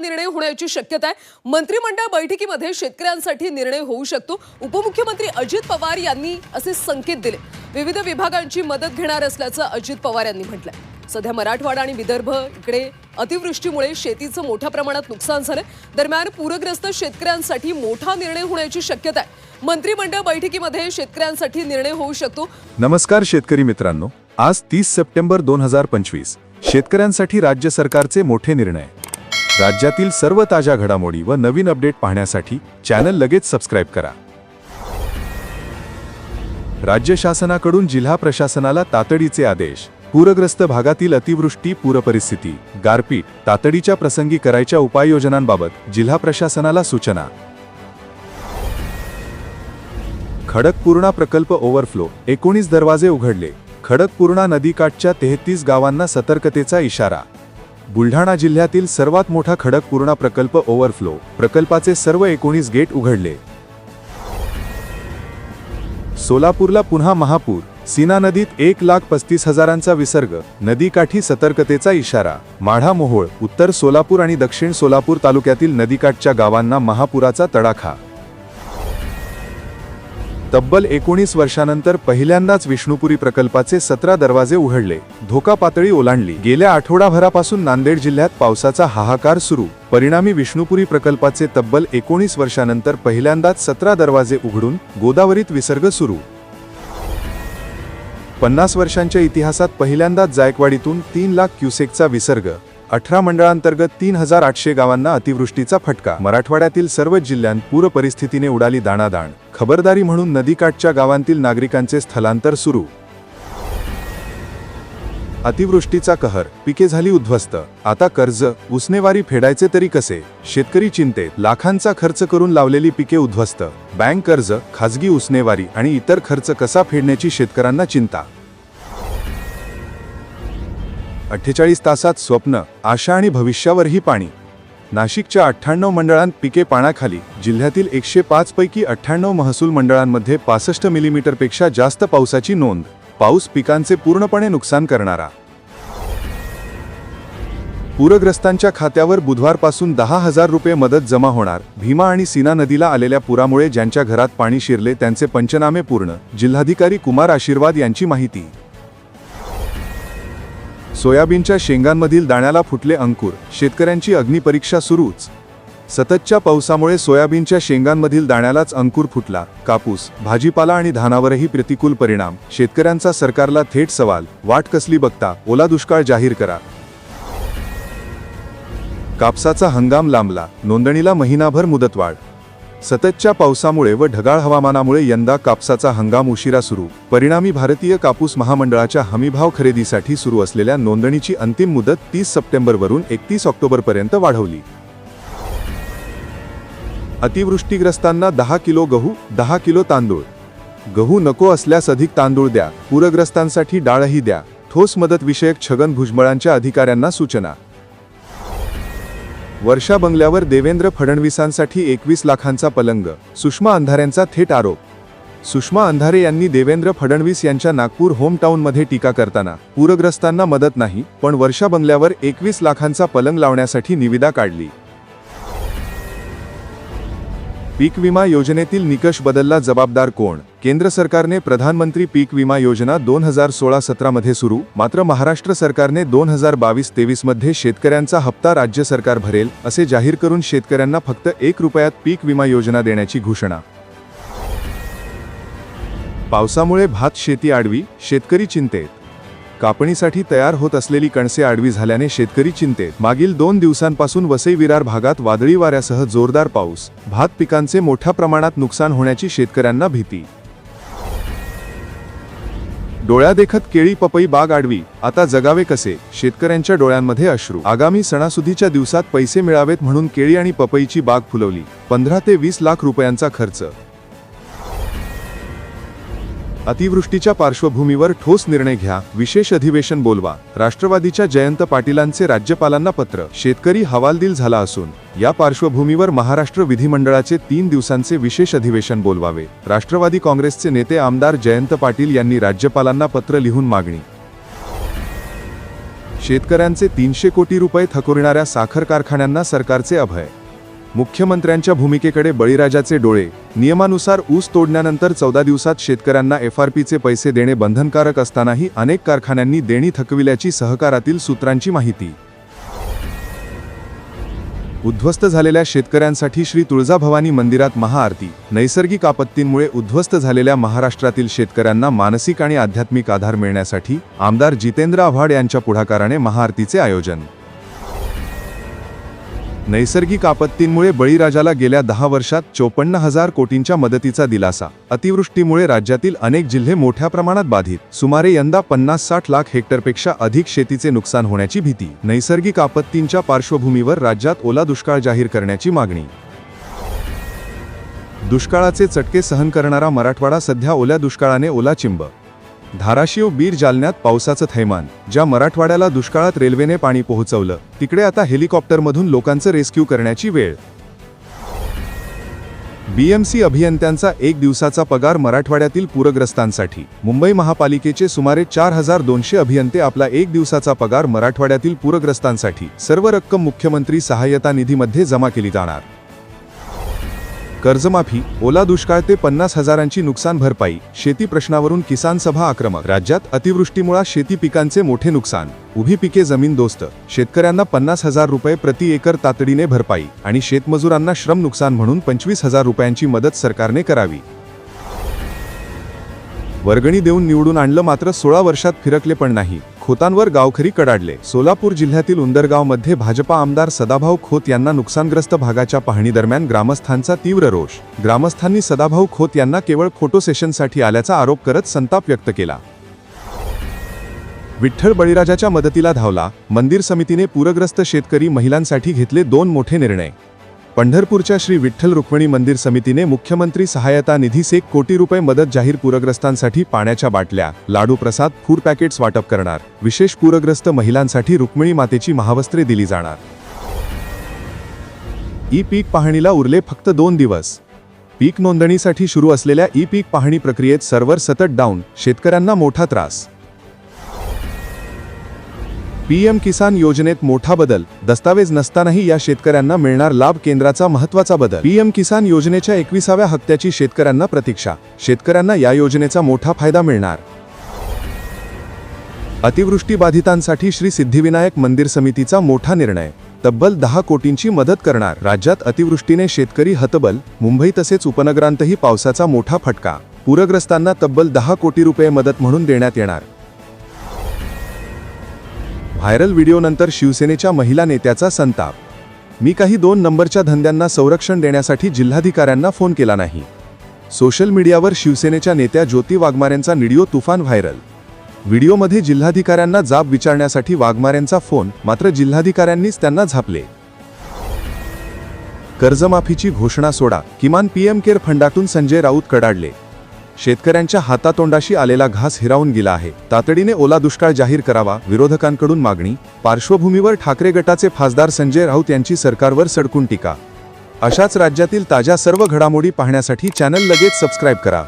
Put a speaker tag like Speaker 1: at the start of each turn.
Speaker 1: निर्णय होण्याची शक्यता आहे. मंत्रिमंडळ बैठकीमध्ये शेतकऱ्यांसाठी निर्णय होऊ शकतो. उपमुख्यमंत्री अजित पवार यांनी असे संकेत दिले. विविध विभागांची मदत घेणार असल्याचं अजित पवार यांनी म्हटलंय. सध्या मराठवाडा आणि विदर्भ इकडे अतिवृष्टीमुळे शेतीचं मोठ्या प्रमाणात नुकसान झालंय. दरम्यान पूरग्रस्त शेतकऱ्यांसाठी मोठा निर्णय होण्याची शक्यता आहे. मंत्रिमंडळ बैठकीमध्ये शेतकऱ्यांसाठी निर्णय होऊ शकतो.
Speaker 2: नमस्कार शेतकरी मित्रांनो. आज तीस सप्टेंबर दोन हजार पंचवीस. शेतकऱ्यांसाठी राज्य सरकारचे मोठे निर्णय. राज्यातील सर्व ताज्या घडामोडी व नवीन अपडेट पाहण्यासाठी चॅनल लगेच सबस्क्राईब करा. राज्य शासनाकडून जिल्हा प्रशासनाला तातडीचे आदेश. पूरग्रस्त भागातील अतिवृष्टी पूरपरिस्थिती गारपीट तातडीच्या प्रसंगी करायच्या उपाययोजनांबाबत जिल्हा प्रशासनाला सूचना. खडकपूर्णा प्रकल्प ओव्हरफ्लो एकोणीस दरवाजे उघडले. खडकपूर्णा नदीकाठच्या तेहतीस गावांना सतर्कतेचा इशारा. बुलढाणा जिल्ह्यातील सर्वात मोठा खडकपूर्णा प्रकल्प ओव्हरफ्लो. प्रकल्पाचे सर्व एकोणीस गेट उघडले. सोलापूरला पुन्हा महापूर सीना नदीत एक लाख पस्तीस हजारांचा विसर्ग नदीकाठी सतर्कतेचा इशारा. माढा मोहोळ उत्तर सोलापूर आणि दक्षिण सोलापूर तालुक्यातील नदीकाठच्या गावांना महापुराचा तडाखा. तब्बल एकोणीस वर्षानंतर पहिल्यांदाच विष्णुपुरी प्रकल्पाचे सतरा दरवाजे उघडले. धोका पातळी ओलांडली. गेल्या आठवडाभरापासून नांदेड जिल्ह्यात पावसाचा हाहाकार सुरू. परिणामी विष्णुपुरी प्रकल्पाचे तब्बल एकोणीस वर्षानंतर पहिल्यांदाच सतरा दरवाजे उघडून गोदावरीत विसर्ग सुरू. पन्नास वर्षांच्या इतिहासात पहिल्यांदाच जायकवाडीतून तीन लाख क्युसेकचा विसर्ग. अठरा मंडळांतर्गत तीन हजार आठशे गावांना अतिवृष्टीचा फटका. मराठवाड्यातील सर्वच जिल्ह्यांत पूर परिस्थितीने उडाली दाणादाण. खबरदारी म्हणून नदीकाठच्या गावांतील नागरिकांचे स्थलांतर सुरू. अतिवृष्टीचा कहर. पिके झाली उद्ध्वस्त. आता कर्ज उसनेवारी फेडायचे तरी कसे? शेतकरी चिंतेत. लाखांचा खर्च करून लावलेली पिके उद्ध्वस्त. बँक कर्ज खाजगी उसनेवारी आणि इतर खर्च कसा फेडण्याची शेतकऱ्यांना चिंता? अठ्ठेचाळीस तासात स्वप्न आशा आणि भविष्यावरही पाणी. नाशिकच्या अठ्ठ्याण्णव मंडळांत पिके पाण्याखाली जिल्ह्यातील एकशे पाच पैकी अठ्ठ्याण्णव महसूल मंडळांमध्ये पासष्ट मिलीमीटरपेक्षा जास्त पावसाची नोंद. पाऊस पिकांचे पूर्णपणे नुकसान करणारा. पूरग्रस्तांच्या खात्यावर बुधवारपासून दहा हजार रुपये मदत जमा होणार. भीमा आणि सीना नदीला आलेल्या पुरामुळे ज्यांच्या घरात पाणी शिरले त्यांचे पंचनामे पूर्ण. जिल्हाधिकारी कुमार आशीर्वाद यांची माहिती. सोयाबीनच्या शेंगांमधील दाण्याला फुटले अंकुर. शेतकऱ्यांची अग्निपरीक्षा सुरूच. सततच्या पावसामुळे सोयाबीनच्या शेंगांमधील दाण्यालाच अंकुर फुटला. कापूस भाजीपाला आणि धानावरही प्रतिकूल परिणाम. शेतकऱ्यांचा सरकारला थेट सवाल वाट कसली बघता? ओला दुष्काळ जाहीर करा. कापसाचा हंगाम लांबला. नोंदणीला महिनाभर मुदतवाढ. सततच्या पावसामुळे व ढगाळ हवामानामुळे यंदा कापसाचा हंगाम उशिरा सुरू. परिणामी भारतीय कापूस महामंडळाच्या हमीभाव खरेदीसाठी सुरू असलेल्या नोंदणीची अंतिम मुदत तीस सप्टेंबरवरून एकतीस ऑक्टोबरपर्यंत वाढवली. अतिवृष्टीग्रस्तांना दहा किलो गहू दहा किलो तांदूळ. गहू नको असल्यास अधिक तांदूळ द्या पूरग्रस्तांसाठी डाळही द्या. ठोस मदत विषयक छगन भुजबळांच्या अधिकाऱ्यांना सूचना. वर्षा बंगल्यावर देवेंद्र फडणवीसांसाठी एकवीस लाखांचा पलंग सुषमा अंधारेंचा थेट आरोप. सुषमा अंधारे यांनी देवेंद्र फडणवीस यांच्या नागपूर होमटाऊनमध्ये टीका करताना पूरग्रस्तांना मदत नाही पण वर्षा बंगल्यावर एकवीस लाखांचा पलंग लावण्यासाठी निविदा काढली. पीक विमा योजनेतील निकष बदलला जबाबदार कोण? केंद्र सरकारने प्रधानमंत्री पीक विमा योजना दोन हजार सोळा सतरामध्ये सुरू मात्र महाराष्ट्र सरकारने दोन हजार बावीस तेवीसमध्ये शेतकऱ्यांचा हप्ता राज्य सरकार भरेल असे जाहीर करून शेतकऱ्यांना फक्त एक रुपयात पीक विमा योजना देण्याची घोषणा. पावसामुळे भात शेती आडवी शेतकरी चिंतेत कापणीसाठी तयार होत असलेली कणसे आडवी झाल्याने शेतकरी चिंतेत. मागील दोन दिवसांपासून वसई विरार भागात वादळी वाऱ्यासह जोरदार पाऊस. भात पिकांचे मोठ्या प्रमाणात नुकसान होण्याची शेतकऱ्यांना भीती. डोळ्यादेखत केळी पपई बाग आडवी. आता जगावे कसे? शेतकऱ्यांच्या डोळ्यांमध्ये अश्रू. आगामी सणासुदीच्या दिवसात पैसे मिळावेत म्हणून केळी आणि पपईची बाग फुलवली. पंधरा ते वीस लाख रुपयांचा खर्च. अतिवृष्टीच्या पार्श्वभूमीवर ठोस निर्णय घ्या. विशेष अधिवेशन बोलवा. राष्ट्रवादीच्या जयंत पाटीलांचे राज्यपालांना पत्र. शेतकरी हवालदिल झाला असून या पार्श्वभूमीवर महाराष्ट्र विधिमंडळाचे तीन दिवसांचे विशेष अधिवेशन बोलवावे. राष्ट्रवादी काँग्रेसचे नेते आमदार जयंत पाटील यांनी राज्यपालांना पत्र लिहून मागणी. शेतकऱ्यांचे तीनशे कोटी रुपये थकविणाऱ्या साखर कारखान्यांना सरकारचे अभय. मुख्यमंत्र्यांच्या भूमिकेकडे बळीराजाचे डोळे. नियमानुसार ऊस तोडण्यानंतर चौदा दिवसात शेतकऱ्यांना एफ आर पीचे पैसे देणे बंधनकारक असतानाही अनेक कारखान्यांनी देणी थकविल्याची सहकारातील सूत्रांची माहिती. उद्ध्वस्त झालेल्या शेतकऱ्यांसाठी श्री तुळजाभवानी मंदिरात महाआरती. नैसर्गिक आपत्तींमुळे उद्ध्वस्त झालेल्या महाराष्ट्रातील शेतकऱ्यांना मानसिक आणि आध्यात्मिक आधार मिळण्यासाठी आमदार जितेंद्र आव्हाड यांच्या पुढाकाराने महाआरतीचे आयोजन. नैसर्गिक आपत्तींमुळे बळीराजाला गेल्या दहा वर्षात चोपन्न हजार कोटींच्या मदतीचा दिलासा. अतिवृष्टीमुळे राज्यातील अनेक जिल्हे मोठ्या प्रमाणात बाधित. सुमारे यंदा पन्नास साठ लाख हेक्टरपेक्षा अधिक शेतीचे नुकसान होण्याची भीती. नैसर्गिक आपत्तींच्या पार्श्वभूमीवर राज्यात ओला दुष्काळ जाहीर करण्याची मागणी. दुष्काळाचे चटके सहन करणारा मराठवाडा सध्या ओल्या दुष्काळाने ओला चिंब. धाराशिव बीर जालन्यात पावसाचं थैमान ज्या मराठवाड्याला दुष्काळात रेल्वेने पाणी पोहोचवलं. तिकडे आता हेलिकॉप्टरमधून लोकांचं रेस्क्यू करण्याची वेळ. बीएमसी अभियंत्यांचा एक दिवसाचा पगार मराठवाड्यातील पूरग्रस्तांसाठी. मुंबई महापालिकेचे सुमारे चार हजार दोनशे अभियंते आपला एक दिवसाचा पगार मराठवाड्यातील पूरग्रस्तांसाठी. सर्व रक्कम मुख्यमंत्री सहाय्यता निधीमध्ये जमा केली जाणार. कर्जमाफी ओला दुष्काळ ते पन्नास हजारांची नुकसान भरपाई शेती प्रश्नावरून किसान सभा आक्रमक. राज्यात अतिवृष्टीमुळे शेती पिकांचे मोठे नुकसान. उभी पिके जमीनदोस्त शेतकऱ्यांना पन्नास हजार रुपये प्रति एकर तातडीने भरपाई आणि शेतमजुरांना श्रम नुकसान म्हणून पंचवीस हजार रुपयांची मदत सरकारने करावी. वर्गणी देऊन निवडून आणलं मात्र सोळा वर्षात फिरकले पण नाही. खोतांवर गावखरी कडाडले. सोलापूर जिल्ह्यातील उंदरगावमध्ये भाजपा आमदार सदाभाऊ खोत यांना नुकसानग्रस्त भागाच्या पाहणीदरम्यान ग्रामस्थांचा तीव्र रोष. ग्रामस्थांनी सदाभाऊ खोत यांना केवळ फोटो सेशनसाठी आल्याचा आरोप करत संताप व्यक्त केला. विठ्ठल बळीराजाच्या मदतीला धावला. मंदिर समितीने पूरग्रस्त शेतकरी महिलांसाठी घेतले दोन मोठे निर्णय. पंढरपूरच्या श्री विठ्ठल रुक्मिणी मंदिर समितीने मुख्यमंत्री सहायता निधीस एक कोटी रुपये मदत जाहीर पूरग्रस्तांसाठी पाण्याच्या बाटल्या लाडू प्रसाद फूड पॅकेट्स वाटप करणार. विशेष पूरग्रस्त महिलांसाठी रुक्मिणी मातेची महावस्त्रे दिली जाणार. ई पीक पाहणीला उरले फक्त दोन दिवस. पीक नोंदणीसाठी सुरू असलेल्या ई पीक पाहणी प्रक्रियेत सर्व्हर सतत डाऊन शेतकऱ्यांना मोठा त्रास. पीएम किसान योजनेत मोठा बदल दस्तावेज नसतानाही या शेतकऱ्यांना मिळणार लाभ केंद्राचा महत्त्वाचा बदल. पीएम किसान योजनेच्या एकविसाव्या हप्त्याची शेतकऱ्यांना प्रतीक्षा शेतकऱ्यांना या योजनेचा मोठा फायदा मिळणार. अतिवृष्टी बाधितांसाठी श्री सिद्धिविनायक मंदिर समितीचा मोठा निर्णय तब्बल दहा कोटींची मदत करणार. राज्यात अतिवृष्टीने शेतकरी हतबल मुंबई तसेच उपनगरांतही पावसाचा मोठा फटका. पूरग्रस्तांना तब्बल दहा कोटी रुपये मदत म्हणून देण्यात येणार. व्हायरल व्हिडिओनंतर शिवसेनेच्या महिला नेत्याचा संताप. मी काही दोन नंबरच्या धंद्यांना संरक्षण देण्यासाठी जिल्हाधिकाऱ्यांना फोन केला नाही. सोशल मीडियावर शिवसेनेच्या नेत्या ज्योती वाघमारेंचा व्हिडिओ तुफान व्हायरल. व्हिडिओमध्ये जिल्हाधिकाऱ्यांना जाब विचारण्यासाठी वाघमारेंचा फोन मात्र जिल्हाधिकाऱ्यांनीच त्यांना झापले. कर्जमाफीची घोषणा सोडा किमान पीएम केअर फंडातून संजय राऊत कडाडले. शेतकऱ्यांच्या हातातोंडाशी आलेला घास हिरावून गेला आहे. तातडीने ओला दुष्काळ जाहीर करावा विरोधकांकडून मागणी. पार्श्वभूमीवर ठाकरे गटाचे खासदार संजय राऊत यांची सरकारवर सडकून टीका. अशाच राज्यातील ताज्या सर्व घडामोडी पाहण्यासाठी चॅनल लगेच सबस्क्राईब करा.